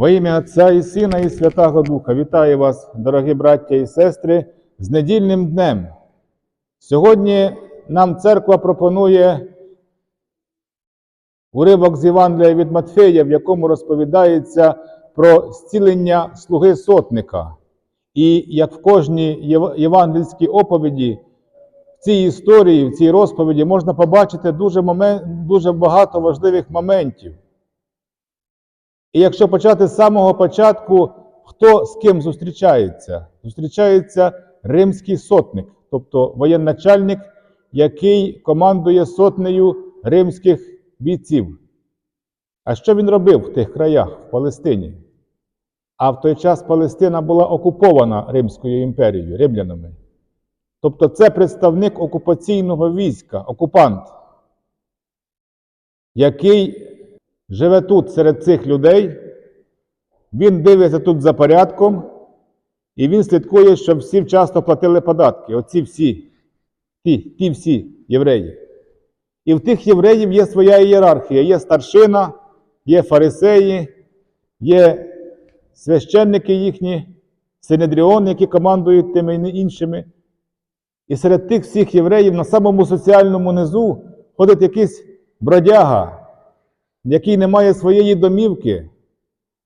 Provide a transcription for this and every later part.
Во ім'я Отця і Сина, і Святого Духа вітаю вас, дорогі браття і сестри, з недільним днем. Сьогодні нам церква пропонує уривок з Євангелія від Матфея, в якому розповідається про зцілення слуги сотника. І як в кожній єв- євангельській оповіді, в цій історії, в цій розповіді можна побачити дуже, момен- дуже багато важливих моментів. І якщо почати з самого початку, хто з ким зустрічається? Зустрічається римський сотник, тобто воєначальник, який командує сотнею римських бійців. А що він робив в тих краях, в Палестині? А в той час Палестина була окупована Римською імперією, римлянами. Тобто це представник окупаційного війська, окупант, який живе тут серед цих людей, він дивиться тут за порядком, і він слідкує, щоб всі вчасно платили податки. Оці всі, ті, ті всі євреї. І в тих євреїв є своя ієрархія, є старшина, є фарисеї, є священники їхні, синедріони, які командують тими і іншими. І серед тих всіх євреїв на самому соціальному низу ходить якийсь бродяга, який не має своєї домівки,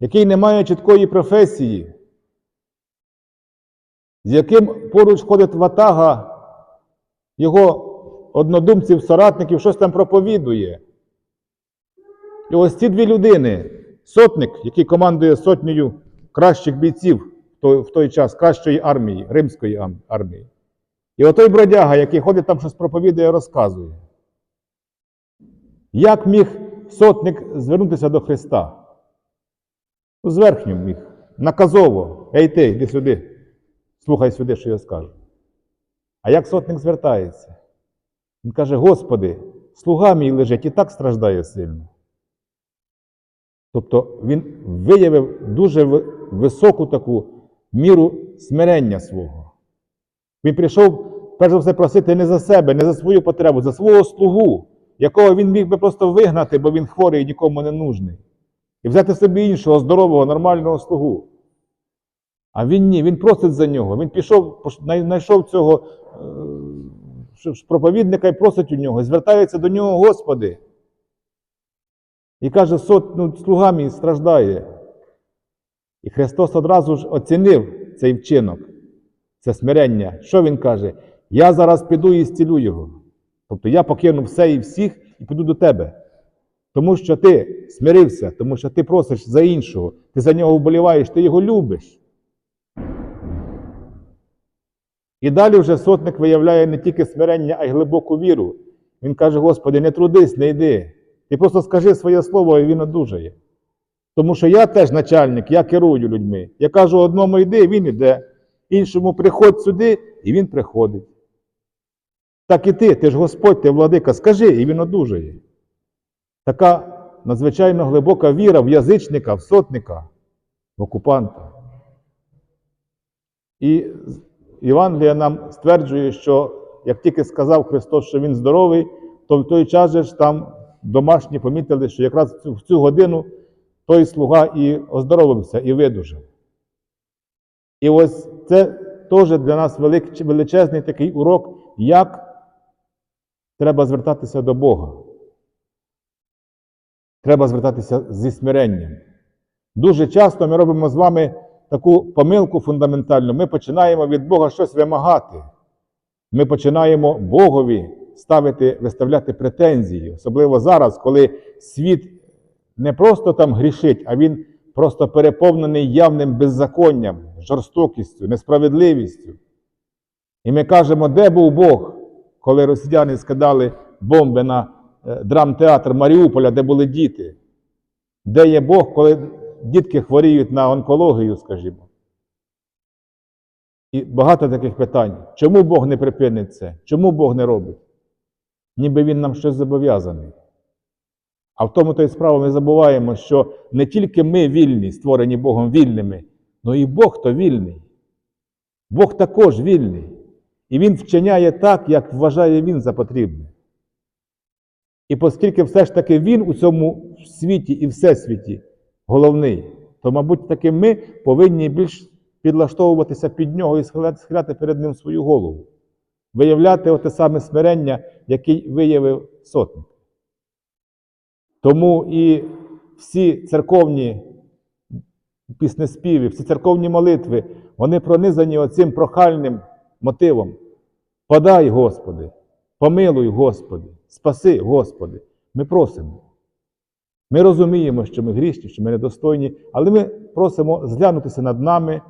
який не має чіткої професії, з яким поруч ходить ватага його однодумців, соратників, щось там проповідує. І ось ці дві людини, сотник, який командує сотнею кращих бійців в той, час, кращої армії, римської армії. І отой бродяга, який ходить там щось проповідує, розказує. Як міг сотник звернутися до Христа? Ну, Зверхньо міг, наказово. Ей ти, йди сюди, слухай сюди, що я скажу. А як сотник звертається? Він каже: Господи, слуга мій лежить і так страждає сильно. Тобто він виявив дуже високу таку міру смирення свого. Він прийшов, перш за все, просити не за себе, не за свою потребу, за свого слугу, якого він міг би просто вигнати, бо він хворий і нікому не нужний. І взяти собі іншого здорового, нормального слугу. А він ні, він просить за нього. Він пішов, знайшов цього е, проповідника і просить у нього, звертається до нього, Господи. І каже, сот, ну, слуга мій страждає. І Христос одразу ж оцінив цей вчинок, це смирення. Що Він каже? Я зараз піду і зцілю його. Тобто я покину все і всіх і піду до тебе. Тому що ти смирився, тому що ти просиш за іншого, ти за нього вболіваєш, ти його любиш. І далі вже сотник виявляє не тільки смирення, а й глибоку віру. Він каже: Господи, не трудись, не йди. Ти просто скажи своє слово, і він одужає. Тому що я теж начальник, я керую людьми. Я кажу одному йди, він іде, іншому приходь сюди, і він приходить. Так і ти, ти ж Господь, ти владика, скажи, і він одужає. Така надзвичайно глибока віра в язичника, в сотника, в окупанта. І Євангелія нам стверджує, що як тільки сказав Христос, що Він здоровий, то в той час же ж там домашні помітили, що якраз в цю, годину той слуга і оздоровився, і видужав. І ось це теж для нас величезний такий урок, як треба звертатися до Бога. Треба звертатися зі смиренням. Дуже часто ми робимо з вами таку помилку фундаментальну. Ми починаємо від Бога щось вимагати. Ми починаємо Богові ставити, виставляти претензії, особливо зараз, коли світ не просто там грішить, а він просто переповнений явним беззаконням, жорстокістю, несправедливістю. І ми кажемо, де був Бог, коли росіяни скидали бомби на е, драмтеатр Маріуполя, де були діти? Де є Бог, коли дітки хворіють на онкологію, скажімо? І багато таких питань. Чому Бог не припинить це? Чому Бог не робить? Ніби Він нам щось зобов'язаний. А в тому то й справа ми забуваємо, що не тільки ми вільні, створені Богом вільними, але і Бог то вільний. Бог також вільний. І Він вчиняє так, як вважає Він за потрібне. І оскільки все ж таки Він у цьому світі і всесвіті головний, то, мабуть, таки ми повинні більш підлаштовуватися під нього і схиляти перед ним свою голову, виявляти оте саме смирення, який виявив сотник. Тому і всі церковні піснеспіви, всі церковні молитви, вони пронизані оцим прохальним мотивом. Подай, Господи, помилуй, Господи, спаси, Господи. Ми просимо. Ми розуміємо, що ми грішні, що ми недостойні, але ми просимо зглянутися над нами,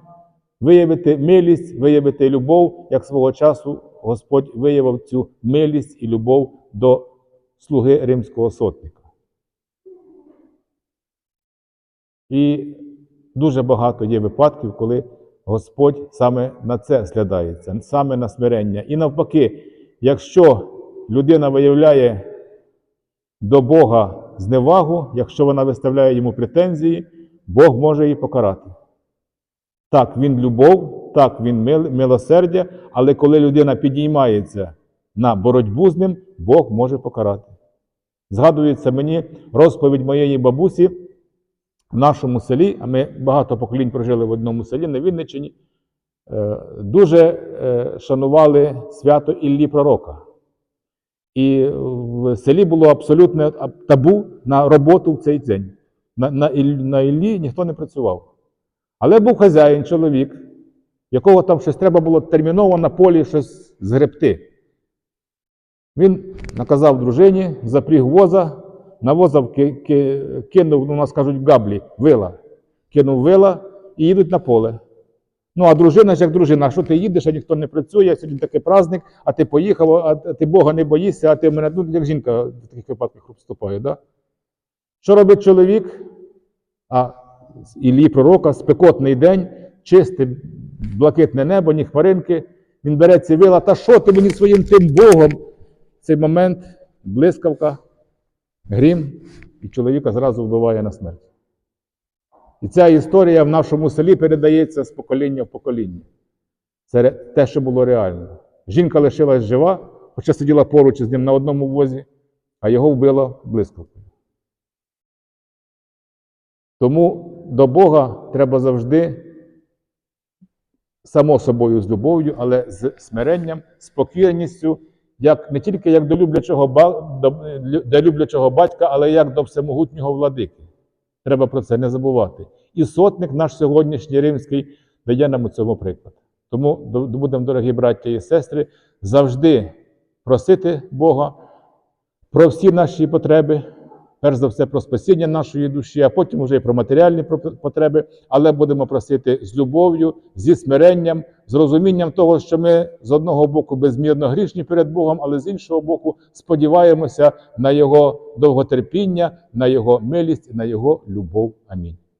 виявити милість, виявити любов, як свого часу Господь виявив цю милість і любов до слуги римського сотника. І дуже багато є випадків, коли Господь саме на це зглядається, саме на смирення. І навпаки, якщо людина виявляє до Бога зневагу, якщо вона виставляє йому претензії, Бог може її покарати. Так, він любов, так, він милосердя, але коли людина підіймається на боротьбу з ним, Бог може покарати. Згадується мені розповідь моєї бабусі в нашому селі, а ми багато поколінь прожили в одному селі на Вінниччині, е, дуже е, шанували свято Іллі Пророка. І в селі було абсолютне табу на роботу в цей день. На, на, на Іллі ніхто не працював. Але був хазяїн, чоловік, якого там щось треба було терміново на полі щось згребти. Він наказав дружині, запріг воза, на воза вки- ки- кинув, ну, у нас кажуть, габлі, вила. Кинув вила і їдуть на поле. Ну, а дружина ж як дружина, що ти їдеш, а ніхто не працює, сьогодні такий праздник, а ти поїхав, а ти Бога не боїшся, а ти мене, ну, як жінка в таких випадках вступає, да? Що робить чоловік? А Іллі пророка, спекотний день, чисте, блакитне небо, ні хмаринки. Він бере ці вила, та що ти мені своїм тим Богом? В цей момент блискавка, грім, і чоловіка зразу вбиває на смерть. І ця історія в нашому селі передається з покоління в покоління. Це те, що було реально. Жінка лишилась жива, хоча сиділа поруч із ним на одному возі, а його вбило блискавкою. Тому до Бога треба завжди само собою з любов'ю, але з смиренням, з покірністю, як, не тільки як до люблячого, до, до люблячого батька, але як до всемогутнього владики. Треба про це не забувати. І сотник наш сьогоднішній римський дає нам у цьому приклад. Тому будемо, дорогі браття і сестри, завжди просити Бога про всі наші потреби, перш за все про спасіння нашої душі, а потім вже і про матеріальні потреби, але будемо просити з любов'ю, зі смиренням, з розумінням того, що ми з одного боку безмірно грішні перед Богом, але з іншого боку сподіваємося на Його довготерпіння, на Його милість, на Його любов. Амінь.